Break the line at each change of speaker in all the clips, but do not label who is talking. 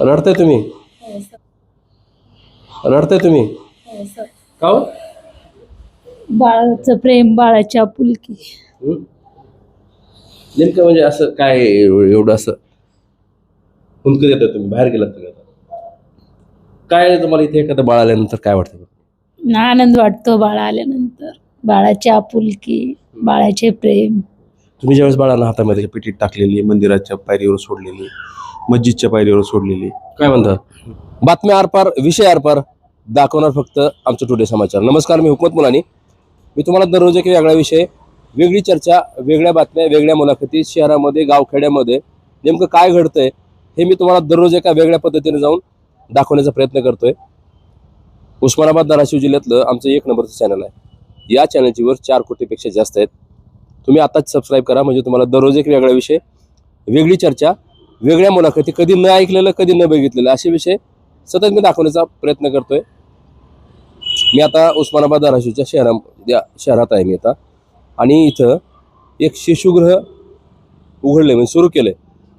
रडताय तुम्ही? रडताय तुम्ही? का हो?
बाळाचं प्रेम बाळाची आपुलकी
हं? नेमकं म्हणजे असं काय एव- एवढं असं? हुंदकं देता तुम्ही? बाहेर गेलात तुम्ही आता? काय तुम्हाला इथे एखादं बाळ आल्यानंतर काय वाटतं
आनंद वाटतो बाळा आल्यानंतर. बाळाची आपुलकी बाळाचे प्रेम.
तुम्ही ज्यावेळेस बाळाला हातामध्ये पिटीत टाकलेली मंदिराच्या पायरीवर सोडलेली मस्जिदच्या पायरीवर सोडलेली. काय म्हणता? बातम्या आरपार विषय आरपार दाखवणार फक्त आमचं टुडे समाचार. नमस्कार मी हुकमत मुलानी मी तुम्हाला दररोज एक वेगळा विषय वेगळी चर्चा वेगळ्या बातम्या वेगळ्या मुलाखती शहरामध्ये गावखेड्यामध्ये नेमकं काय घडतंय हे मी तुम्हाला दररोज एका वेगळ्या पद्धतीने जाऊन दाखवण्याचा प्रयत्न करतोय. उस्मानाबाद धाराशिव जिल्ह्यातलं आमचं एक नंबरचं चॅनल आहे. या चॅनलची वर चार कोटीपेक्षा जास्त आहेत. तुम्ही आताच सबस्क्राईब करा म्हणजे तुम्हाला दररोज एक वेगळा विषय वेगळी चर्चा वेगळ्या मुलाखती कधी न ऐकलेलं कधी न बघितलेलं असे विषय सतत मी दाखवण्याचा प्रयत्न करतोय. मी आता उस्मानाबाद धाराशिवच्या शहरा या शहरात आहे मी आता. आणि इथं एक शिशुगृह उघडले म्हणजे सुरू केलं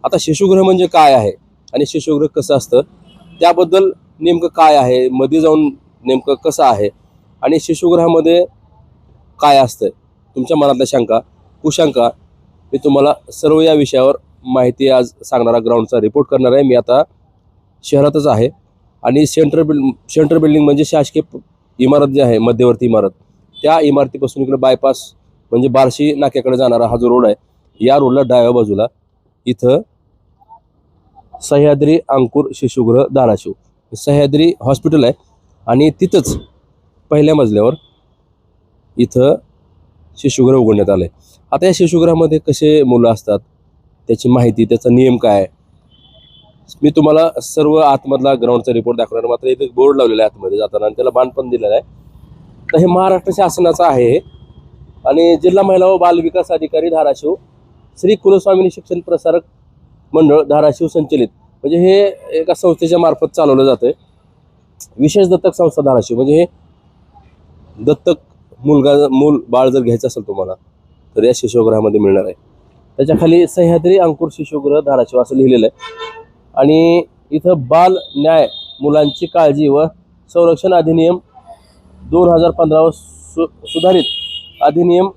आता शिशुगृह म्हणजे काय आहे आणि शिशुगृह कसं असतं त्याबद्दल नेमकं काय आहे मध्ये जाऊन नेमकं कसं आहे आणि शिशुगृहामध्ये काय असतं तुमच्या मनातल्या शंका कुशंका मी तुम्हाला सर्व या विषयावर माहिती आज सांगणारा ग्राउंडचा रिपोर्ट करणार आहे. मी आता शहरातच आहे. आणि सेंटर बिल्ड सेंटर बिल्डिंग म्हणजे शासकीय इमारत जी आहे मध्यवर्ती इमारत त्या इमारतीपासून इकडे बायपास म्हणजे बार्शी नाक्याकडे जाणारा हा जो रोड आहे या रोडला डाव्या बाजूला इथं सह्याद्री अंकुर शिशुगृह धाराशिव. सह्याद्री हॉस्पिटल आहे. आणि तिथंच पहिल्या मजल्यावर इथं शिशुगृह उघडण्यात आलं आहे आता या शिशुगृहामध्ये कसे मुलं असतात? त्याची माहिती त्याचा नियम काय? मी तुम्हाला सर्व आतमधला ग्राउंडचा रिपोर्ट दाखवणार मात्र इथे बोर्ड लावलेला आहे आतमध्ये जाताना आणि त्याला बाण पण दिलेलं आहे. तर हे महाराष्ट्र शासनाचं आहे. आणि जिल्हा महिला व बालविकास अधिकारी धाराशिव श्री कुलस्वामिनी शिक्षण प्रसारक मंडळ धाराशिव संचलित. म्हणजे हे एका संस्थेच्या मार्फत चालवलं जातं विशेष दत्तक संस्था धाराशिव. म्हणजे हे दत्तक मुलगा मूल बाळ जर घ्यायचं असेल तुम्हाला तर या शिशुगृहामध्ये मिळणार आहे. त्याच्याखाली सह्याद्री अंकुर शिशुगृह धाराशिव असं लिहिलेलं आहे. आणि इथं बाल न्याय मुलांची काळजी व संरक्षण अधिनियम दोन हजार पंधरा व सु सुधारित अधिनियम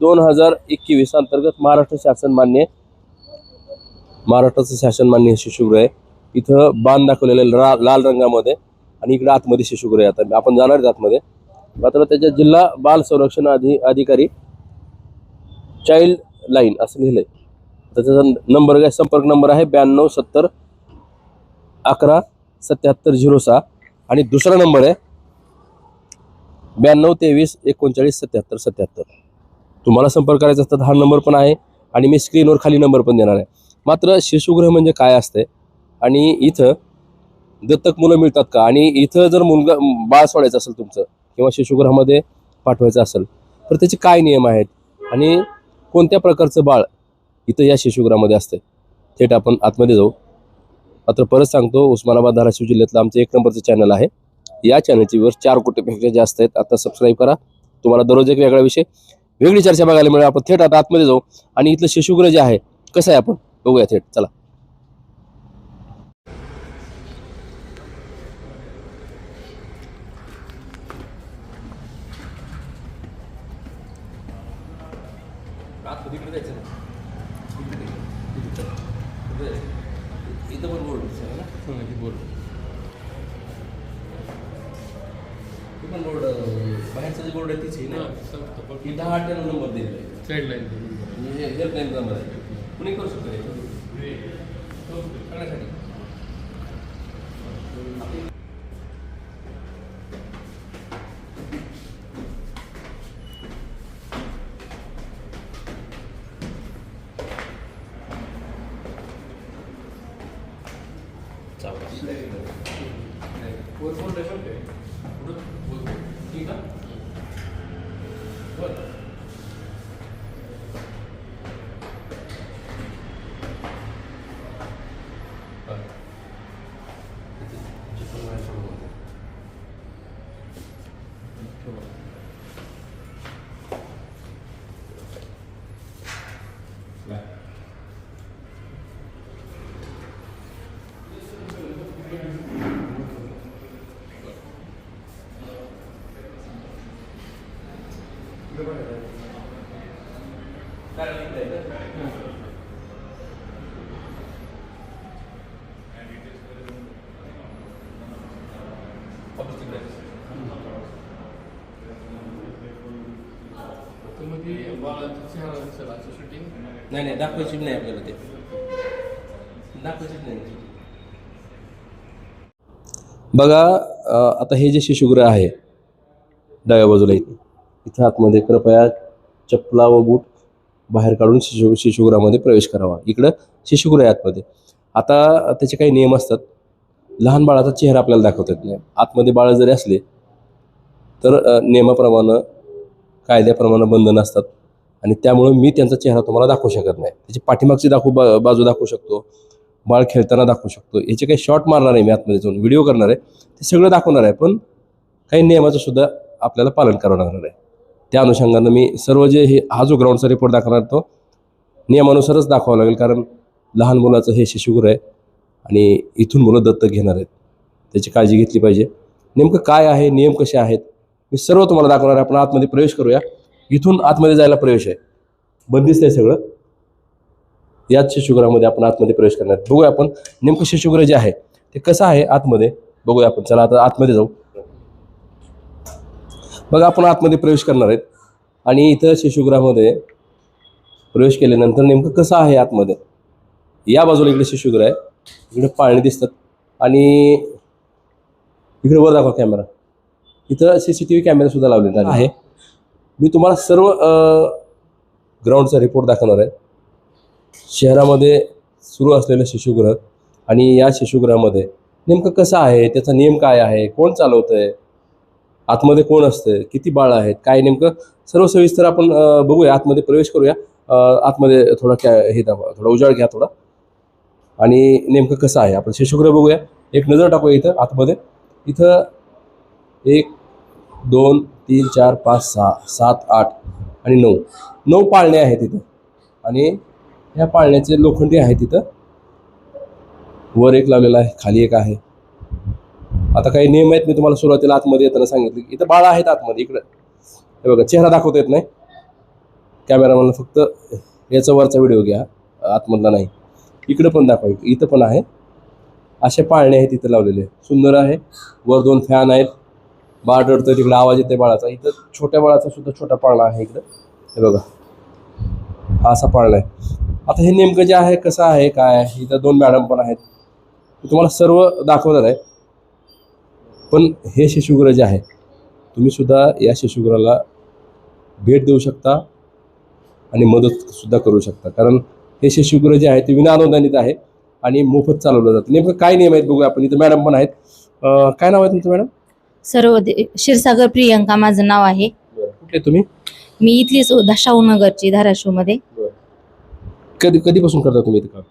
दोन हजार एकवीस अंतर्गत महाराष्ट्र शासन मान्य महाराष्ट्राचं शासन मान्य शिशुगृह आहे. इथं बाण दाखवलेलं आहे ला लाल रंगामध्ये आणि इकडे आतमध्ये शिशुगृह आहे आता. आपण जाणार आहेत आतमध्ये. मात्र त्याच्या जिल्हा बाल संरक्षण अधि अधिकारी चाइल्ड लाईन असं लिहिलंय. आहे त्याचा नंबर काय? संपर्क नंबर आहे ब्याण्णव सत्तर अकरा सत्याहत्तर झिरो सहा. आणि दुसरा नंबर आहे ब्याण्णव तेवीस एकोणचाळीस सत्याहत्तर सत्याहत्तर. तुम्हाला संपर्क करायचा असतात हा नंबर पण आहे आणि मी स्क्रीनवर खाली नंबर पण देणार आहे. मात्र शिशुगृह म्हणजे काय असते आणि इथं दत्तक मुलं मिळतात का? आणि इथं जर मुलगा बाळ सोडायचं असेल तुमचं किंवा शिशुगृहामध्ये पाठवायचं असेल तर त्याचे काय नियम आहेत? आणि कोणत्या प्रकारचं बाळ इथं या शिशुगृहामध्ये असतं थेट आपण आतमध्ये जाऊ. मात्र परत सांगतो उस्मानाबाद धाराशिव जिल्ह्यातलं आमचं एक नंबरचं चॅनल आहे. या चॅनलची वर चार कोटीपेक्षा जास्त आहेत. आता सबस्क्राईब करा. तुम्हाला दररोज एक वेगळा विषय वेगळी चर्चा बघायला मिळेल. आपण थेट आता आतमध्ये जाऊ. आणि इथलं शिशुगृह जे आहे कसं आहे आपण? बघूया थेट. चला. दहा आठ नंबर दिलेला आहे
गाईडलाईन
म्हणजे हेल्पलाईन नंबर आहे कुणी करू शकतो नाही नाही दाखवायची नाही आपल्याला ते. दाखवायचीच नाही. बघा आता हे जे शिशुगृह आहे डाव्या बाजूला इथे. इथं आतमध्ये कृपया चपला व बूट बाहेर काढून शिशु शिशुगृहामध्ये प्रवेश करावा. इकडं शिशुगृह आहे आतमध्ये. आता त्याचे काही नियम असतात. लहान बाळाचा चेहरा आपल्याला दाखवता येत नाही. आतमध्ये बाळ जरी असले तर नियमाप्रमाणे कायद्याप्रमाणे बंधनं असतात. आणि त्यामुळं मी त्यांचा चेहरा तुम्हाला दाखवू शकत नाही. त्याची पाठीमागची दाखवू बा बाजू दाखवू शकतो. बाळ खेळताना दाखवू शकतो. याचे काही शॉर्ट मारणार आहे मी आतमध्ये जाऊन. व्हिडिओ करणार आहे. ते सगळं दाखवणार आहे. पण काही नियमाचं सुद्धा आपल्याला पालन करावं लागणार आहे. त्या अनुषंगानं मी सर्व जे हे हा जो ग्राउंडचा रिपोर्ट दाखवणार तो नियमानुसारच दाखवावं लागेल. कारण लहान मुलाचं हे शिशुगृह आहे आणि इथून मुलं दत्तक घेणार आहेत. त्याची काळजी घेतली पाहिजे. नेमकं काय आहे नियम कसे आहेत मी सर्व तुम्हाला दाखवणार आहे. आपण आतमध्ये प्रवेश करूया. इथून आतमध्ये जायला प्रवेश आहे. बंदिस्त आहे सगळं. याच शिशुगृहामध्ये आपण आतमध्ये प्रवेश करणार. बघूया आपण नेमकं शिशुगृह जे आहे ते कसं आहे आतमध्ये. बघूया आपण. चला आता आतमध्ये जाऊ. बघा आपण आतमध्ये प्रवेश करणार आहेत. आणि इथं शिशुगृहामध्ये प्रवेश केल्यानंतर नेमकं कसं आहे आतमध्ये? या बाजूला इकडे शिशुगृह आहे. इकडे पाळणे दिसतात. आणि इकडे वर दाखवा कॅमेरा. इथं C C T V camera सुद्धा लावलेला आहे. मी तुम्हाला सर्व ग्राउंडचा रिपोर्ट दाखवणार आहे. शहरामध्ये सुरू असलेलं शिशुगृह आणि या शिशुगृहामध्ये नेमकं कसं आहे? त्याचा नियम काय आहे? कोण चालवतं आहे आतमध्ये कोण असतं किती बाळ आहेत? काय नेमकं? सर्व सविस्तर आपण बघूया. आतमध्ये प्रवेश करूया. आतमध्ये थोडा कॅ हे दाखवा थोडा उजाळ घ्या थोडा. आणि नेमकं कसं आहे? आपण शिशुगृह बघूया. एक नजर टाकूया इथं आतमध्ये. इथं एक दोन तीन चार पाच सहा सात आठ आणि नऊ. नऊ पाळणे आहेत इथं. आणि ह्या पाळण्याचे लोखंडी आहेत तिथं वर एक लावलेला आहे खाली एक आहे. आता काही नियम आहेत मी तुम्हाला सुरुवातीला आतमध्ये येताना सांगितले की इथं बाळा आहेत आतमध्ये इकडं. हे बघा चेहरा दाखवता येत नाही. कॅमेरामॅनला फक्त याचा वरचा व्हिडिओ घ्या आतमधला नाही. इकडं पण दाखवा इथं पण आहे. असे पाळणे आहेत इथं लावलेले. सुंदर आहे. वर दोन फॅन आहेत. बाळ रडतं तिकडे आवाज येते बाळाचा. इथं छोट्या बाळाचा सुद्धा छोटा पाळणा आहे इकडं. हे बघा. हा असा पाळणा आहे. आता हे नेमकं जे आहे कसं आहे काय आहे? इथं दोन मॅडम पण आहेत. तुम्हाला सर्व दाखवणार आहे. पण हे शिशुगृह जे आहे तुम्ही सुद्धा या शिशुगृहाला भेट देऊ शकता आणि मदत सुद्धा करू शकता. कारण हे शिशुगृह जे आहे ते विनाअनुदानित आहे आणि मोफत चालवलं जातं. नेमकं काय नियम आहेत बघूया आपण. इथं मॅडम पण आहेत. अं, काय नाव आहे तुमचं मॅडम?
सर्व क्षीरसागर प्रियंका माझं नाव आहे.
कुठले तुम्ही?
मी इथलीच उदा शाहूनगरची धाराशिवमध्ये.
कधी कधीपासून करता तुम्ही इथं काम?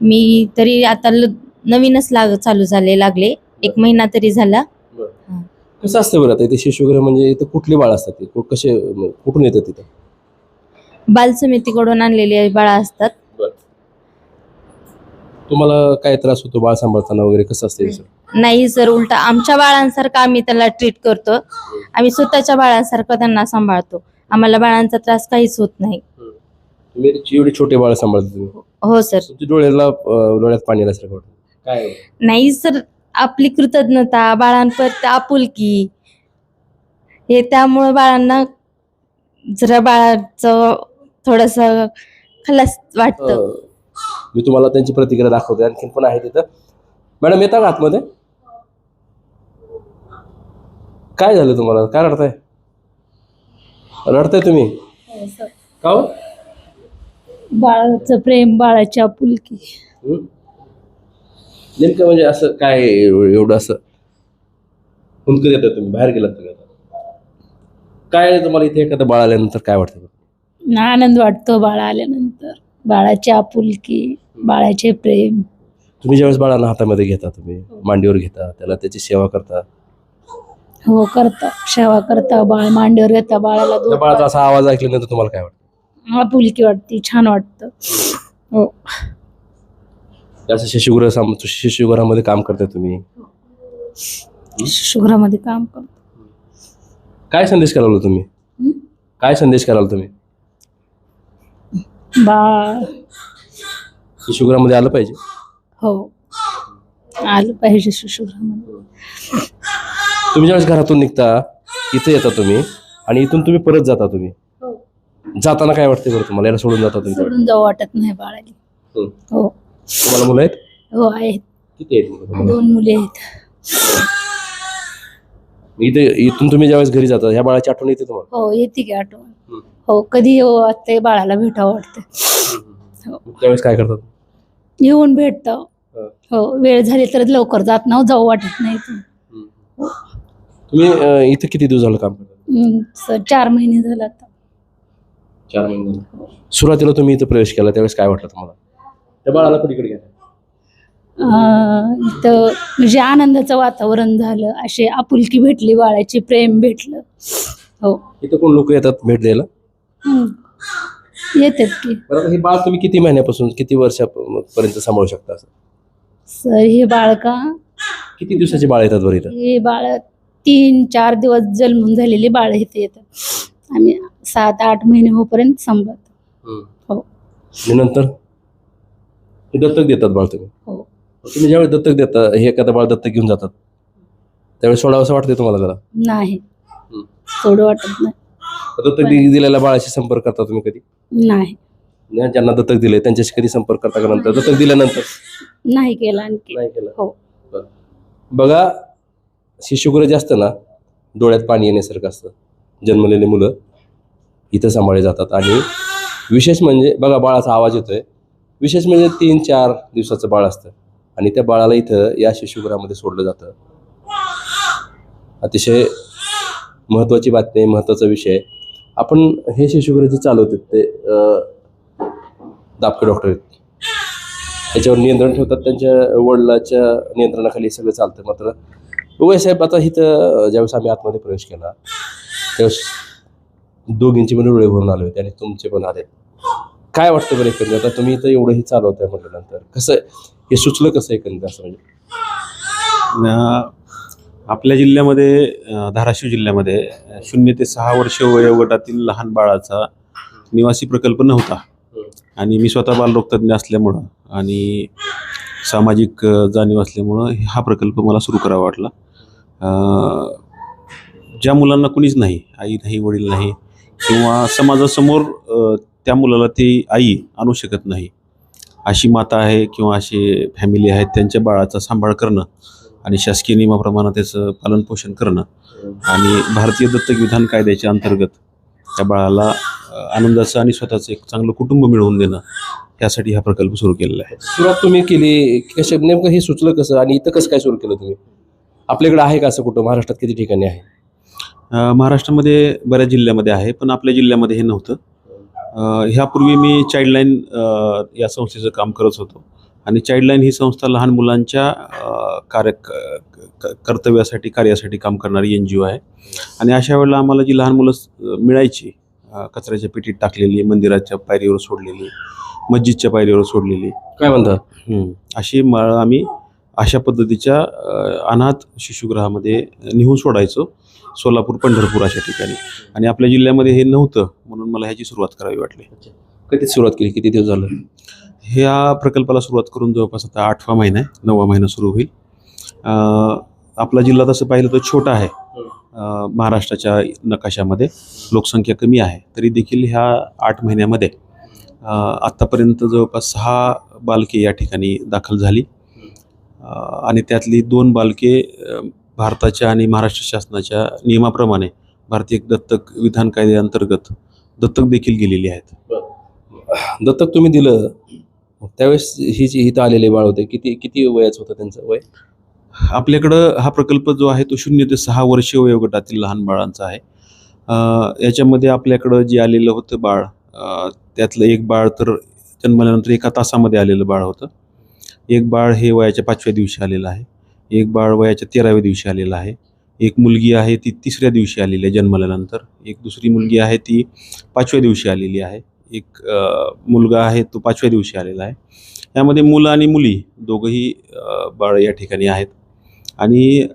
मी तरी आता ल- नवीनच लाग चालू झाले लागले. एक महिना तरी झाला.
कसं असतं बरं आता इथे शिशुगृह म्हणजे इथं कुठली बाळ असतात ते? कु- कसे म- कुठून येतात तिथं?
बाल समितीकडून आणलेले बाळा असतात.
तुम्हाला काय त्रास होतो बाळ सांभाळताना वगैरे? कसं असतं याचं?
नाही सर उलट आमच्या बाळांसारखं आम्ही त्याला ट्रीट करतो. आम्ही स्वतःच्या बाळांसारखं त्यांना सांभाळतो. आम्हाला बाळांचा त्रास काहीच होत नाही.
तुम्ही एवढे छोटे बाळ सांभाळता तुम्ही?
हो सर.
तुमच्या डोळ्याला अं, डोळ्यात पाणी आल्यासारखं वाटतं. काय?
नाही सर आपली कृतज्ञता बाळांप्रती आपुलकी. हे त्यामुळे बाळांना जरा बाळाचं थोडस खलास वाटतं.
अं, मी तुम्हाला त्यांची प्रतिक्रिया दाखवते. आणखीन पण आहे तिथं? मॅडम येता का आतमध्ये? काय झालं तुम्हाला? काय रडताय? रडताय तुम्ही? का हो?
बाळाचं प्रेम बाळाची आपुलकी.
हं? नेमकं म्हणजे असं काय एव- एवढं असं? हुंदकत येतं तुम्ही बाहेर गेलात तुम्ही काय तुम्हाला इथे एखादं बाळ आल्यानंतर काय वाटतं
आनंद वाटतो बाळ आल्यानंतर. बाळाची आपुलकी बाळाचे प्रेम.
तुम्ही ज्यावेळेस बाळाला हातामध्ये घेता तुम्ही मांडीवर घेता त्याला त्याची सेवा करता?
हो करता. सेवा करता बाळ मांडीवर येता बाळाला
त्या
दूध
बाळाचा असा आवाज ऐकल्यानंतर तुम्हाला काय वाटतं?
आपुलकी वाटते छान वाटतं. हो.
असं शिशुगृह साम शिशुगृहामध्ये काम करताय तुम्ही?
शिशुगृहामध्ये काम करतो.
काय संदेश कराल तुम्ही?
हं?
काय संदेश कराल तुम्ही?
बाळ
शिशुगृहामध्ये आलं पाहिजे?
हो. आलं पाहिजे शिशुगृहामध्ये.
तुम्ही ज्यावेळेस घरातून निघता इथे येता तुम्ही आणि इथून तुम्ही परत जाता तुम्ही.
हो.
जाताना काय वाटते बरं तुम्हाला? याला सोडून जाता तुम्ही?
सोडून जाऊ वाटत नाही बाळाला.
हं.
हो.
तुम्हाला मुलं आहेत?
हो आहेत.
किती आहेत मुलं तुम्हाला?
दोन मुले आहेत.
इथे इथून तुम्ही ज्यावेळेस घरी जाता ह्या बाळाची आठवण येते तुम्हाला?
हो येते की आठवण.
हं.
हो कधी येऊ वाटते बाळाला भेटावं वाटतं. हो.
त्यावेळेस काय करतात?
येऊन भेटतो
हं.
हो वेळ झाली तर लवकर जात ना जाऊ वाटत नाही इथून.
तुम्ही अं, इथे किती दिवस झालं काम करता?
हं, स- चार महिने झाला आता.
चार महिने सुरुवातीला तुम्ही इथं प्रवेश केला त्यावेळेस काय वाटलं तुम्हाला? त्या बाळाला पलीकडे घ्या.
अं, इथं म्हणजे आनंदाचं वातावरण झालं असे आपुलकी भेटली बाळाची प्रेम भेटलं. हो.
इथं कोण लोक येतात भेट द्यायला.
येतात की.
बरं आता हे बाळ तुम्ही किती महिन्यापासून किती वर्षापर्यंत सांभाळू शकता असं?
सर हे बाळ का?
किती दिवसाचे बाळ येतात बरं इथं?
हे बाळ तीन चार दिवस जन्मून झालेली बाळ इथे येतात आम्ही सात आठ महिने होपर्यंत सांभाळतो. हो.
आणि नंतर? हे दत्तक देतात बाळ तुम्ही
हो.
तुम्ही ज्यावेळी दत्तक देता हे एखादं बाळ दत्तक घेऊन जातात त्यावेळेस सोडावं असं वाटतं तुम्हाला जरा
नाही. सोडू वाटत नाही.
दत्तक दि- दिलेल्या बाळाशी संपर्क करता तुम्ही कधी?
नाही.
ज्या- ज्यांना दत्तक दिले त्यांच्याशी कधी संपर्क करता का नंतर? दत्तक दिल्यानंतर?
नाही केलं आणखी.
नाही केलं.
हो.
बरं. बघा शिशुगृह जे असतं ना डोळ्यात पाणी येण्यासारखं असतं. जन्मलेले मुलं इथं सांभाळले जातात. आणि विशेष म्हणजे बघा बाळाचा आवाज येतोय. विशेष म्हणजे तीन चार दिवसाचं बाळ असतं. आणि त्या बाळाला इथं या शिशुगृहामध्ये सोडलं जातं. अतिशय महत्त्वाची बातमी महत्त्वाचा विषय आपण हे शिशुगृह जे चालवतात ते दापके डॉक्टर आहेत. त्याच्यावर नियंत्रण ठेवतात त्यांच्या वडिलाच्या नियंत्रणाखाली सगळं चालतं. मात्र उभय साहेब आता इथं ज्यावेळेस आम्ही आतमध्ये प्रवेश केला त्यावेळेस दोघींची पण डोळे भरून आले होते आणि तुमचे पण आले काय वाटतं बरं एकंदर आता तुम्ही इथं एवढंही चालवताय म्हटल्यानंतर कसं हे सुचलं कसं एकंदर असं म्हणजे?
आपल्या जिल्ह्यामध्ये धाराशिव जिल्ह्यामध्ये शून्य ते सहा वर्ष वयोगटातील लहान बाळाचा निवासी प्रकल्प नव्हता. आणि मी स्वतः बालरोगतज्ञ असल्यामुळं आणि सामाजिक जाणीव असल्यामुळं हा प्रकल्प मला सुरू करावा वाटला. ज्या मुलांना कुणीच नाही आई नाही वडील नाही किंवा समाजासमोर त्या मुलाला ती आई आणू शकत नाही. अशी माता आहे किंवा अशी फॅमिली आहेत त्यांच्या बाळाचा सांभाळ करणं आणि शासकीय नियमाप्रमाणे त्याचं पालनपोषण करणं आणि भारतीय दत्तक विधान कायद्याच्या अंतर्गत त्या बाळाला आनंदाचं आणि स्वतःचं एक चांगलं कुटुंब मिळवून देणं यासाठी हा प्रकल्प सुरू केलेला आहे.
सुरुवात तुम्ही केली कशा नेमकं हे सुचलं कसं आणि इथं कसं काय सुरू केलं तुम्ही? आपल्याकडे आहे का असं कुठं? महाराष्ट्रात किती ठिकाणी आहे?
महाराष्ट्रामध्ये बऱ्याच जिल्ह्यामध्ये आहे पण आपल्या जिल्ह्यामध्ये हे नव्हतं. ह्यापूर्वी मी चाइल्डलाईन अ, या संस्थेचं काम करत होतो. आणि चाइल्डलाईन ही संस्था लहान मुलांच्या कार्य कर्तव्यासाठी कार्यासाठी काम करणारी एन जी ओ आहे. आणि अशा वेळेला आम्हाला जी लहान मुलं मिळायची कचऱ्याच्या पेटीत टाकलेली मंदिराच्या पायरीवर सोडलेली मस्जिदच्या पायरीवर सोडलेली.
काय म्हणता?
हं. अशी माळ आम्ही अशा पद्धतीच्या अनाथ शिशुगृहामध्ये नेऊन सोडायचो सोलापूर पंढरपूर अशा ठिकाणी. आणि आपल्या जिल्ह्यामध्ये हे नव्हतं म्हणून मला ह्याची सुरुवात करावी वाटली.
कधी सुरुवात केली? किती दिवस झालं?
ह्या प्रकल्पाला सुरुवात करून जवळपास आता आठवा महिना आहे. नववा महिना सुरू होईल. आपला जिल्हा तसं पाहिलं तर छोटा आहे. महाराष्ट्राच्या नकाशामध्ये लोकसंख्या कमी आहे. तरी देखील ह्या आठ महिन्यामध्ये आत्तापर्यंत जवळपास सहा बालके या ठिकाणी दाखल झाली. आणि त्यातली दोन बालके भारताच्या आणि महाराष्ट्र शासनाच्या नियमाप्रमाणे भारतीय दत्तक विधान कायद्याअंतर्गत दत्तक देखील गेलेली आहेत.
दत्तक तुम्ही दिलं. त्यावेळेस ही जी इथं आलेले बाळ होते किती किती वयाचं होतं त्यांचं वय?
आपल्याकडं हा प्रकल्प जो आहे तो शून्य ते सहा वर्ष वयोगटातील लहान बाळांचा आहे. याच्यामध्ये आपल्याकडं जे आलेलं होतं बाळ त्यातलं एक बाळ तर जन्मल्यानंतर एका तासामध्ये आलेलं बाळ होतं. एक बाळ हे वयाच्या पाचव्या दिवशी आलेलं आहे. एक बाळ वयाच्या तेराव्या दिवशी आलेलं आहे. एक मुलगी आहे ती तिसऱ्या दिवशी आलेली आहे जन्मल्यानंतर. एक दुसरी मुलगी आहे ती पाचव्या दिवशी आलेली आहे. एक मुलगा आहे तो पाचव्या दिवशी आलेला आहे. यामध्ये मुलं आणि मुली दोघंही बाळ या ठिकाणी आहेत. आणि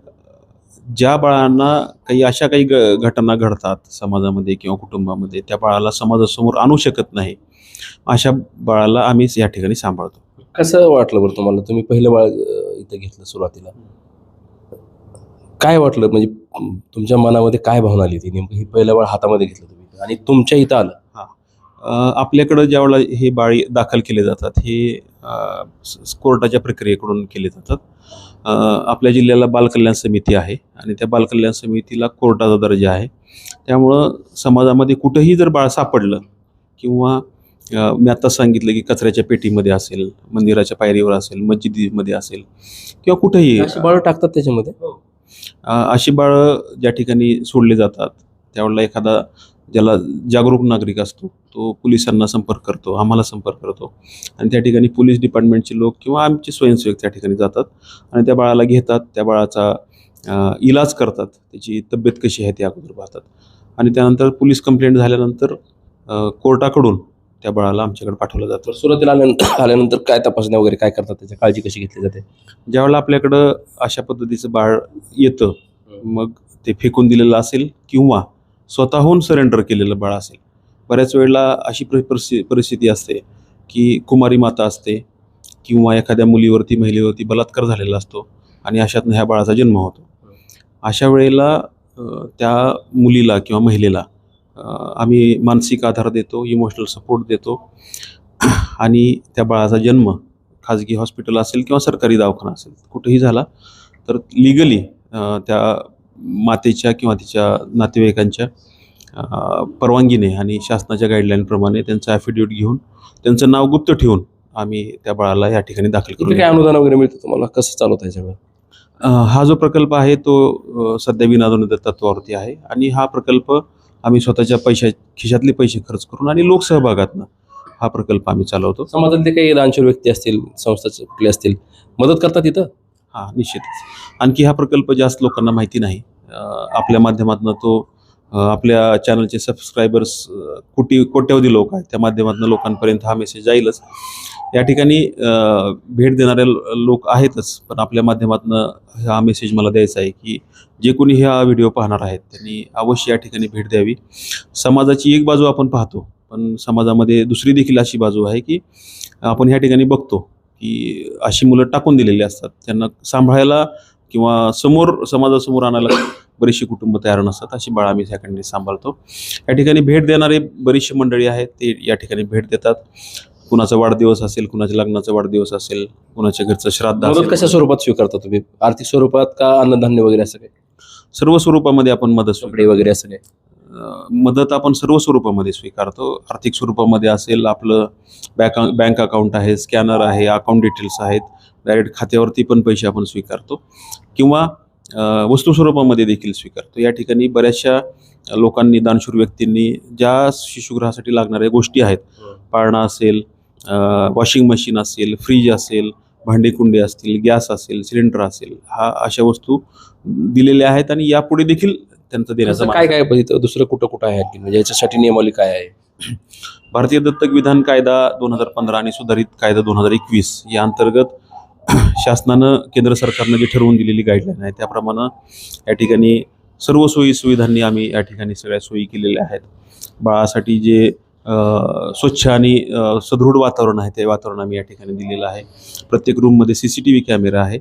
ज्या बाळांना काही अशा काही ग घटना घडतात समाजामध्ये किंवा कुटुंबामध्ये त्या बाळाला समाजासमोर आणू शकत नाही. अशा बाळाला आम्ही या ठिकाणी सांभाळतो.
कसं वाटलं बरं तुम्हाला? तुम्ही पहिलं बाळ इथं घेतलं सुरुवातीला. काय वाटलं? म्हणजे तुमच्या मनामध्ये काय भावना आली ती? नेमकं हे पहिलं बाळ हातामध्ये घेतलं तुम्ही. आणि तुमच्या इथं आलं.
आपल्याकडं आपल्याकडं ज्यावेळेला हे बाळी दाखल केले जातात हे कोर्टाच्या प्रक्रियेकडून केले जातात. आपल्या जिल्ह्याला बालकल्याण समिती आहे आणि त्या बालकल्याण समितीला कोर्टाचा दर्जा आहे. त्यामुळं समाजामध्ये कुठंही जर बाळ सापडलं किंवा मी आत्ता सांगितलं की कचऱ्याच्या पेटीमध्ये असेल मंदिराच्या पायरीवर असेल मस्जिदीमध्ये असेल किंवा कुठंही
अशी बाळ टाकतात त्याच्यामध्ये?
अ, अशी बाळं ज्या ठिकाणी सोडली जातात त्यावेळेला एखादा ज्याला जागरूक नागरिक असतो तो पोलिसांना संपर्क करतो आम्हाला संपर्क करतो. आणि त्या ठिकाणी पोलीस डिपार्टमेंटचे लोक किंवा आमचे स्वयंसेवक त्या ठिकाणी जातात आणि त्या बाळाला घेतात त्या बाळाचा इलाज करतात त्याची तब्येत कशी आहे ते अगोदर पाहतात. आणि त्यानंतर पोलीस कंप्लेंट झाल्यानंतर कोर्टाकडून त्या बाळाला आमच्याकडे पाठवलं जातं.
तर सुरुवातीला आल्यानंतर आल्यानंतर काय तपासण्या वगैरे काय करतात? त्याची काळजी कशी घेतली जाते?
ज्यावेळेला आपल्याकडं अशा पद्धतीचं बाळ येतं मग ते फेकून दिलेलं असेल किंवा स्वतःहून सरेंडर केलेलं बाळ असेल. बऱ्याच वेळेला अशी परि- परिस्थिती परिस्थिती असते की कुमारी माता असते किंवा एखाद्या मुलीवरती महिलेवरती बलात्कार झालेला असतो आणि अशातनं ह्या बाळाचा जन्म होतो. अशा वेळेला त्या मुलीला किंवा महिलेला आम्ही मानसिक आधार देतो इमोशनल सपोर्ट देतो. आणि त्या बाळाचा जन्म खाजगी हॉस्पिटल असेल किंवा सरकारी दवाखाना असेल कुठेही झाला तर लिगली त्या मातेच्या किंवा तिच्या नातेवाईकांच्या परवानगीने आणि शासनाच्या गाईडलाईनप्रमाणे त्यांचं ॲफिडेविट घेऊन त्यांचं नाव गुप्त ठेवून आम्ही त्या बाळाला या ठिकाणी दाखल करू
काय अनुदान वगैरे मिळतं तुम्हाला? कसं चालवत आहे सगळं
हा जो प्रकल्प आहे तो सध्या विनादनुदान तत्वावरती आहे आणि हा प्रकल्प आम्ही स्वतःच्या पैशा खिशातले पैसे खर्च करून आणि लोकसहभागातनं हा प्रकल्प आम्ही चालवतो.
समाजातले काही दानशूर व्यक्ती असतील संस्थाचे कुठले असतील मदत करतात इथं?
हा निश्चितच. आणखी हा प्रकल्प जास्त लोकांना माहिती नाही. आपल्या माध्यमातून तो आपल्या चॅनलचे सबस्क्रायबर्स कोटी कोट्यवधी लोक आहेत. त्या माध्यमातून लोकांपर्यंत हा मेसेज जाईलच. या ठिकाणी भेट देणारे लोक आहेतच पण आपल्या माध्यमातून हा मेसेज मला द्यायचा आहे की जे कोणी हा व्हिडिओ पाहणार आहेत त्यांनी अवश्य या ठिकाणी भेट द्यावी. समाजाची एक बाजू आपण पाहतो पण समाजामध्ये दुसरी देखील अशी बाजू आहे की आपण ह्या ठिकाणी बघतो की अशी मुलं टाकून दिलेली असतात. त्यांना सांभाळायला किंवा समोर समाजासमोर आणायला बरीचशी कुटुंब तयार नसतात अशी बाळा आम्ही ह्याकडे सांभाळतो. या ठिकाणी भेट देणारे बरीचशी मंडळी आहेत ते या ठिकाणी भेट देतात. कुणाचा वाढदिवस असेल कुणाच्या लग्नाचा वाढदिवस असेल कुणाच्या घरचं श्राद्ध असेल.
कशा स्वरूपात स्वीकारता तुम्ही? आर्थिक स्वरूपात का अन्नधान्य वगैरे असं काही?
सर्व स्वरूपामध्ये आपण मदत.
कपडे वगैरे असं काही?
मदत आपण सर्व स्वरूपामध्ये स्वीकारतो. आर्थिक स्वरूपामध्ये असेल आपलं बँक बँक अकाउंट आहे स्कॅनर आहे अकाउंट डिटेल्स आहेत. डायरेक्ट खात्यावरती पण पैसे आपण स्वीकारतो. किंवा अ, वस्तू स्वरूपामध्ये देखील स्वीकारतो. या ठिकाणी बऱ्याचशा लोकांनी दानशूर व्यक्तींनी ज्या शिशुगृहासाठी लागणाऱ्या गोष्टी आहेत पाळणा असेल वॉशिंग मशीन असेल फ्रीज असेल भांडेकुंडे असतील गॅस असेल सिलेंडर असेल हा अशा वस्तू दिलेल्या आहेत आणि यापुढे देखील त्यांचं देण्याचा
काय काय दुसरं कुठं कुठं आहे म्हणजे याच्यासाठी नियमावली काय आहे?
भारतीय दत्तक विधान कायदा दोन हजार पंधरा आणि सुधारित कायदा दोन हजार एकवीस या अंतर्गत शासनानं केंद्र सरकारनं जी ठरवून दिलेली गाईडलाईन आहे त्याप्रमाणे या ठिकाणी सर्व सोयी सुविधांनी आम्ही या ठिकाणी सगळ्या सोयी केलेल्या आहेत. बाळासाठी जे स्वच्छ आणि सदृढ वातावरण आहे ते वातावरण आम्ही या ठिकाणी दिलेलं आहे. प्रत्येक रूममध्ये C C T V camera आहे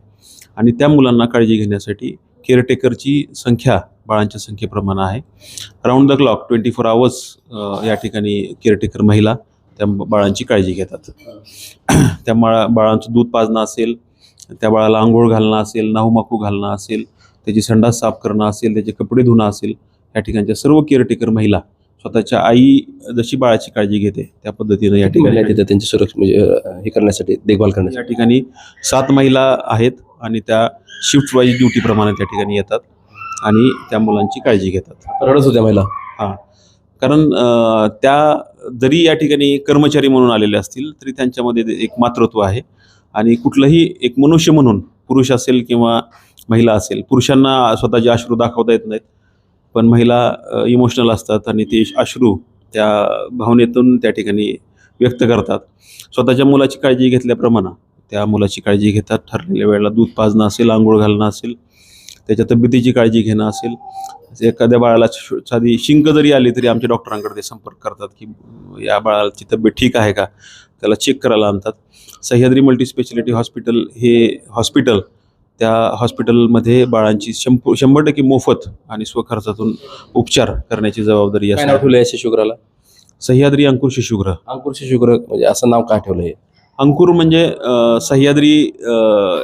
आणि त्या मुलांना काळजी घेण्यासाठी केअरटेकरची संख्या बाळांच्या संख्येप्रमाणे आहे. Round the clock twenty four hours या ठिकाणी केअरटेकर महिला त्या बाळांची काळजी घेतात. त्या बाळा बाळांचं दूध पाजणं असेल त्या बाळाला आंघोळ घालणं असेल नाहूमाकू घालणं असेल त्याची संडास साफ करणं असेल त्याचे कपडे धुणं असेल या ठिकाणच्या सर्व केअरटेकर महिला स्वतःच्या आई जशी बाळाची काळजी घेते त्या पद्धतीनं या ठिकाणी
त्यांची सुरक्षा म्हणजे हे करण्यासाठी देखभाल
या
करण्यासाठी
ठिकाणी सात महिला आहेत आणि त्या शिफ्ट वाईज ड्युटीप्रमाणे त्या ठिकाणी येतात आणि त्या मुलांची काळजी घेतात.
रडत होत्या महिला?
कारण त्या जरी या ठिकाणी कर्मचारी म्हणून आलेले असतील तरी त्यांच्यामध्ये ते एक मातृत्व आहे. आणि कुठलंही एक मनुष्य म्हणून पुरुष असेल किंवा महिला असेल पुरुषांना स्वतःचे अश्रू दाखवता येत नाहीत. पण महिला इमोशनल असतात आणि ते अश्रू त्या भावनेतून त्या ठिकाणी व्यक्त करतात. स्वतःच्या मुलाची काळजी घेतल्याप्रमाणे त्या मुलाची काळजी घेतात ठरलेल्या वेळेला दूध पाजणं असेल आंघोळ घालणं असेल त्याच्या तब्येतीची काळजी घेणं असेल एखाद्या बाळाला साधी शिंक जरी आली तरी आमच्या डॉक्टरांकडे ते संपर्क करतात की या बाळाची तब्येत ठीक आहे का? त्याला चेक करायला आणतात. सह्याद्री मल्टीस्पेशालिटी हॉस्पिटल हे हॉस्पिटल त्या हॉस्पिटलमध्ये बाळांची शंभ शंभर टक्के मोफत आणि स्वखर्चातून उपचार करण्याची जबाबदारी असते
ठेवलं या शिशुगृहाला
सह्याद्री अंकुर शिशुगृह
अंकुर शिशुगृह म्हणजे असं नाव काय ठेवलं आहे
अंकुर म्हणजे सह्याद्री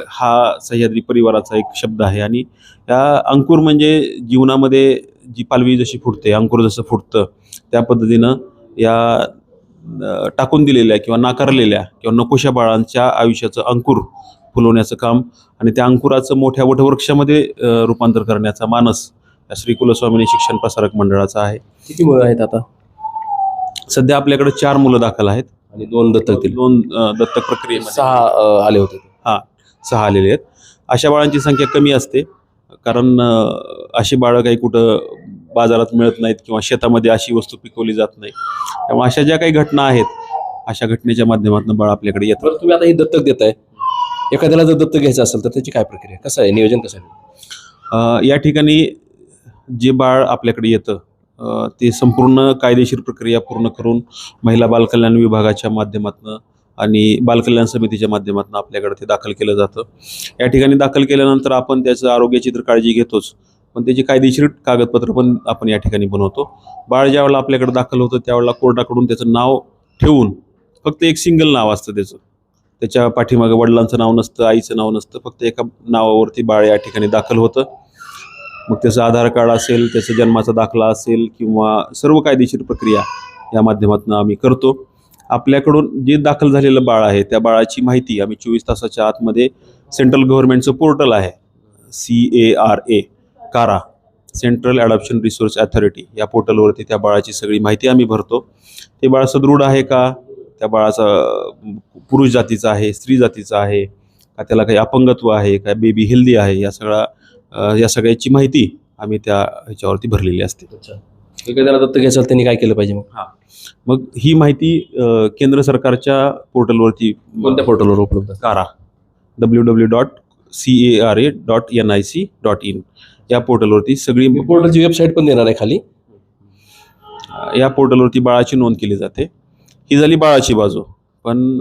हा सह्याद्री परिवाराचा एक शब्द आहे. आणि या अंकुर म्हणजे जीवनामध्ये जी पालवी जशी फुटते अंकुर जसं फुटतं त्या पद्धतीनं या टाकून दिलेल्या किंवा नाकारलेल्या किंवा नकोशा बाळांच्या आयुष्याचं अंकुर फुलवण्याचं काम आणि त्या अंकुराचं मोठ्या वटवृक्षामध्ये रूपांतर करण्याचा मानस या श्री कुलस्वामिनी शिक्षण प्रसारक मंडळाचा आहे.
किती मुलं आहेत आता?
सध्या आपल्याकडे चार मुलं दाखल आहेत.
आणि दोन दत्तक दिले.
दोन अ, दत्तक प्रक्रियेमध्ये.
सहा अं, आले होते
सहा आलेले आहेत. अशा बाळांची संख्या कमी असते. कारण अ, अशी बाळं काही कुठं बाजारात मिळत नाहीत किंवा शेतामध्ये अशी वस्तू पिकवली जात नाही. त्यामुळे अशा ज्या काही घटना आहेत अशा घटनेच्या माध्यमातून बाळ आपल्याकडे येतं
बरं तुम्ही आता ही दत्तक देताय. एखाद्याला जर दत्तक घ्यायचं असेल तर त्याची काय प्रक्रिया कसं आहे? नियोजन कसं आहे?
अ, या ठिकाणी जे बाळ आपल्याकडे येतं ते संपूर्ण कायदेशीर प्रक्रिया पूर्ण करून महिला बालकल्याण विभागाच्या माध्यमातून आणि बालकल्याण समितीच्या माध्यमातून आपल्याकडे ते दाखल केलं जातं. या ठिकाणी दाखल केल्यानंतर आपण त्याचं आरोग्याची तर काळजी घेतोच पण त्याची कायदेशीर कागदपत्र पण आपण या ठिकाणी बनवतो. बाळ ज्यावेळेला आपल्याकडे दाखल होतं त्यावेळेला कोर्टाकडून त्याचं नाव ठेवून फक्त एक सिंगल नाव असतं त्याचं. त्याच्या पाठीमागे वडिलांचं नाव नसतं आईचं नाव नसतं फक्त एका नावावरती बाळ या ठिकाणी दाखल होतं. मग त्याचं आधार कार्ड असेल त्याचा जन्माचा दाखला असेल किंवा सर्व कायदेशीर प्रक्रिया या माध्यमातून आम्ही करतो. आपल्याकडून जे दाखल झालेलं बाळ आहे त्या बाळाची माहिती आम्ही चोवीस तासाच्या आतमध्ये सेंट्रल गव्हर्नमेंटचं पोर्टल आहे. C A R A CARA central adoption resource authority या पोर्टलवरती त्या बाळाची सगळी माहिती आम्ही भरतो. ते बाळ सदृढ आहे का? त्या बाळाचा पुरुष जातीचा आहे स्त्री जातीचा आहे? का त्याला काही अपंगत्व आहे? का बेबी हेल्दी आहे? या सगळा या सगळ्याची माहिती आम्ही त्या ह्याच्यावरती भरलेली असते.
एखाद्याला दत्तक घ्यायचं त्यांनी काय केलं पाहिजे मग?
मग ही माहिती केंद्र सरकारच्या पोर्टलवरती
कोणत्या पोर्टलवर उपलब्ध?
CARA W W dot C A R A dot N I C dot in या पोर्टलवरती सगळी
पोर्टलची वेबसाईट पण देणार आहे खाली?
या पोर्टलवरती बाळाची नोंद केली जाते. ही झाली बाळाची बाजू. पण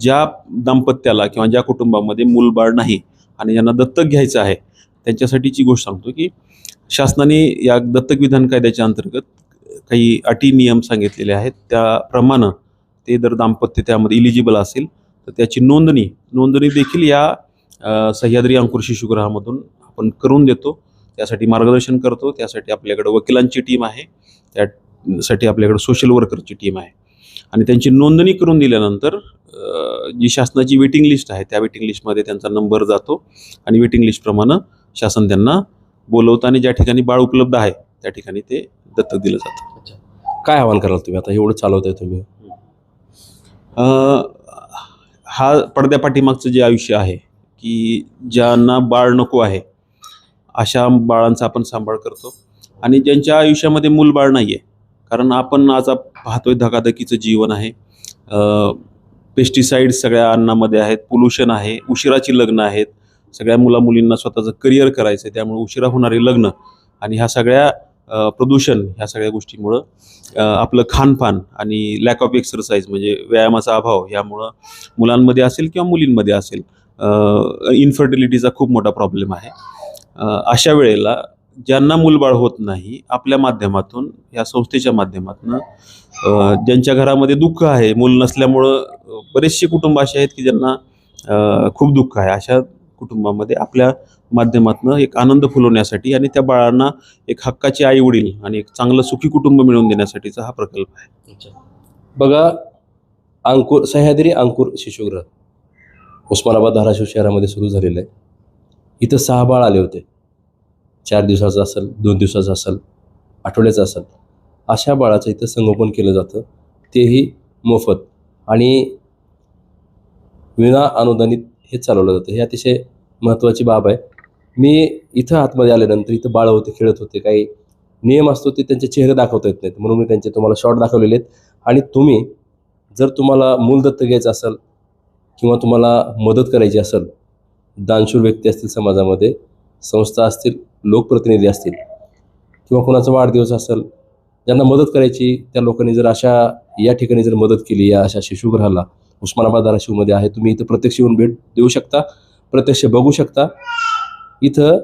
ज्या दाम्पत्याला किंवा ज्या कुटुंबामध्ये मूल बाळ नाही आणि ज्यांना दत्तक घ्यायचं आहे त्यांच्यासाठीची गोष्ट सांगतो की शासनाने या दत्तक विधान कायद्याच्या अंतर्गत काही अटी नियम सांगितलेले आहेत. त्याप्रमाणे ते जर दाम्पत्य त्यामध्ये इलिजिबल असेल तर त्याची नोंदणी नोंदणी देखील या सह्याद्री अंकुर शिशुगृहामधून आपण करून देतो. त्यासाठी मार्गदर्शन करतो. त्यासाठी आपल्याकडे वकिलांची टीम आहे. त्यासाठी आपल्याकडे सोशल वर्करची टीम आहे. आणि त्यांची नोंदणी करून दिल्यानंतर जी शासनाची वेटिंग लिस्ट आहे त्या वेटिंग लिस्टमध्ये त्यांचा नंबर जातो. आणि वेटिंग लिस्टप्रमाणे शासन त्यांना बोलवतं आणि ज्या ठिकाणी बाळ उपलब्ध आहे त्या ठिकाणी ते दत्तक दिलं जातं.
काय आव्हान कराल तुम्ही? आता एवढं चालवताय तुम्ही.
हा पडद्या पाठीमागचं जे आयुष्य आहे की ज्यांना बाळ नको आहे अशा बाळांचा आपण सांभाळ करतो. आणि ज्यांच्या आयुष्यामध्ये मूल बाळ नाही आहे कारण आपण आज पाहतोय धकाधकीचं जीवन आहे. पेस्टिसाईड सगळ्या अन्नामध्ये आहेत पोल्युशन आहे उशिराची लग्न आहेत सगळ्या मुला मुलींना स्वतःचं करिअर करायचं आहे त्यामुळे उशिरा होणारे लग्न आणि ह्या सगळ्या प्रदूषण ह्या सगळ्या गोष्टीमुळं आपलं खानपान आणि लॅक ऑफ एक्सरसाइज म्हणजे व्यायामाचा अभाव यामुळं मुलांमध्ये असेल किंवा मुलींमध्ये असेल इन्फर्टिलिटीचा खूप मोठा प्रॉब्लेम आहे. अशा वेळेला ज्यांना मूलबाळ होत नाही आपल्या माध्यमातून या संस्थेच्या माध्यमातून ज्यांच्या घरामध्ये दुःख आहे मूल नसल्यामुळं बरेचसे कुटुंब असे आहेत की ज्यांना खूप दुःख आहे. अशा कुटुंबामध्ये आपल्या माध्यमातून एक आनंद फुलवण्यासाठी आणि त्या बाळांना एक हक्काचे आई वडील आणि एक चांगलं सुखी कुटुंब मिळवून देण्यासाठीचा हा प्रकल्प आहे.
बघा अंकुर सह्याद्री अंकुर शिशुगृह उस्मानाबाद धाराशिव शहरामध्ये सुरू झालेलं आहे. इथं सहा बाळ आले होते. चार दिवसाचं असेल दोन दिवसाचं असेल आठवड्याचं असेल. अशा बाळाचं इथं संगोपन केलं जातं. तेही मोफत. आणि विना अनुदानित हे चालवलं जातं. हे अतिशय महत्त्वाची बाब आहे. मी इथं आतमध्ये आल्यानंतर इथं बाळ होते खेळत होते काही नियम असतो ते त्यांचे चेहरे दाखवता येत नाहीत. म्हणून मी त्यांचे तुम्हाला शॉर्ट दाखवलेले आहेत. आणि तुम्ही जर तुम्हाला मूल दत्त घ्यायचं असेल किंवा तुम्हाला मदत करायची असेल दानशूर व्यक्ती असतील समाजामध्ये संस्था असतील लोकप्रतिनिधी असतील किंवा कोणाचा वाढदिवस असेल ज्यांना मदत करायची त्या लोकांनी जर अशा या ठिकाणी जर मदत केली या अशा शिशुगृहाला उस्मानाबाद धाराशिवमध्ये आहे. तुम्ही इथं प्रत्यक्ष येऊन भेट देऊ शकता प्रत्यक्ष बघू शकता. इथं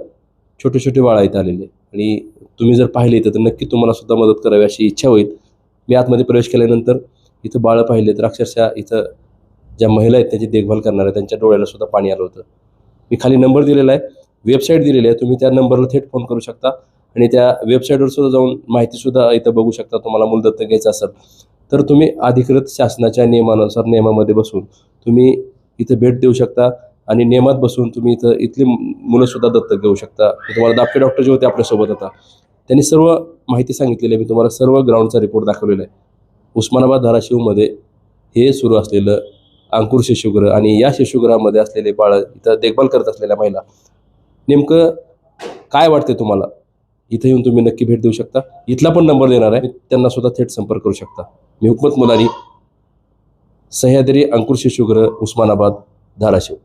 छोटे छोटे बाळा इथं आलेले आणि तुम्ही जर पाहिले इथं तर नक्की तुम्हाला सुद्धा मदत करावी अशी इच्छा होईल. मी आतमध्ये प्रवेश केल्यानंतर इथं बाळं पाहिले तर अक्षरशः इथं ज्या महिला आहेत त्याची देखभाल करणाऱ्या त्यांच्या डोळ्याला सुद्धा पाणी आलं होतं. मी खाली नंबर दिलेला आहे. वेबसाईट दिलेली आहे. तुम्ही त्या नंबरला थेट फोन करू शकता. आणि त्या वेबसाईटवर सुद्धा जाऊन माहितीसुद्धा इथं बघू शकता. तुम्हाला मूलदत्त घ्यायचं असेल. तर तुम्ही अधिकृत शासनाच्या नियमानुसार नियमामध्ये बसून तुम्ही इथं भेट देऊ शकता आणि नियमात बसून तुम्ही इथं इथली मुलंसुद्धा दत्तक घेऊ शकता. तुम्हाला दापके डॉक्टर जे होते आपल्यासोबत आता त्यांनी सर्व माहिती सांगितलेली आहे. मी तुम्हाला सर्व ग्राउंडचा रिपोर्ट दाखवलेला आहे. उस्मानाबाद धाराशिवमध्ये हे सुरू असलेलं अंकुर शिशुगृह आणि या शिशुगृहामध्ये असलेले बाळ इथं देखभाल करत असलेल्या महिला नेमकं काय वाटते तुम्हाला? इथं येऊन तुम्ही नक्की भेट देऊ शकता. इथला पण नंबर देणार आहे. त्यांना सुद्धा थेट संपर्क करू शकता. मी हुकमत मुलानी सह्याद्री अंकुर शिशुग्रह उस्मानाबाद धाराशिव.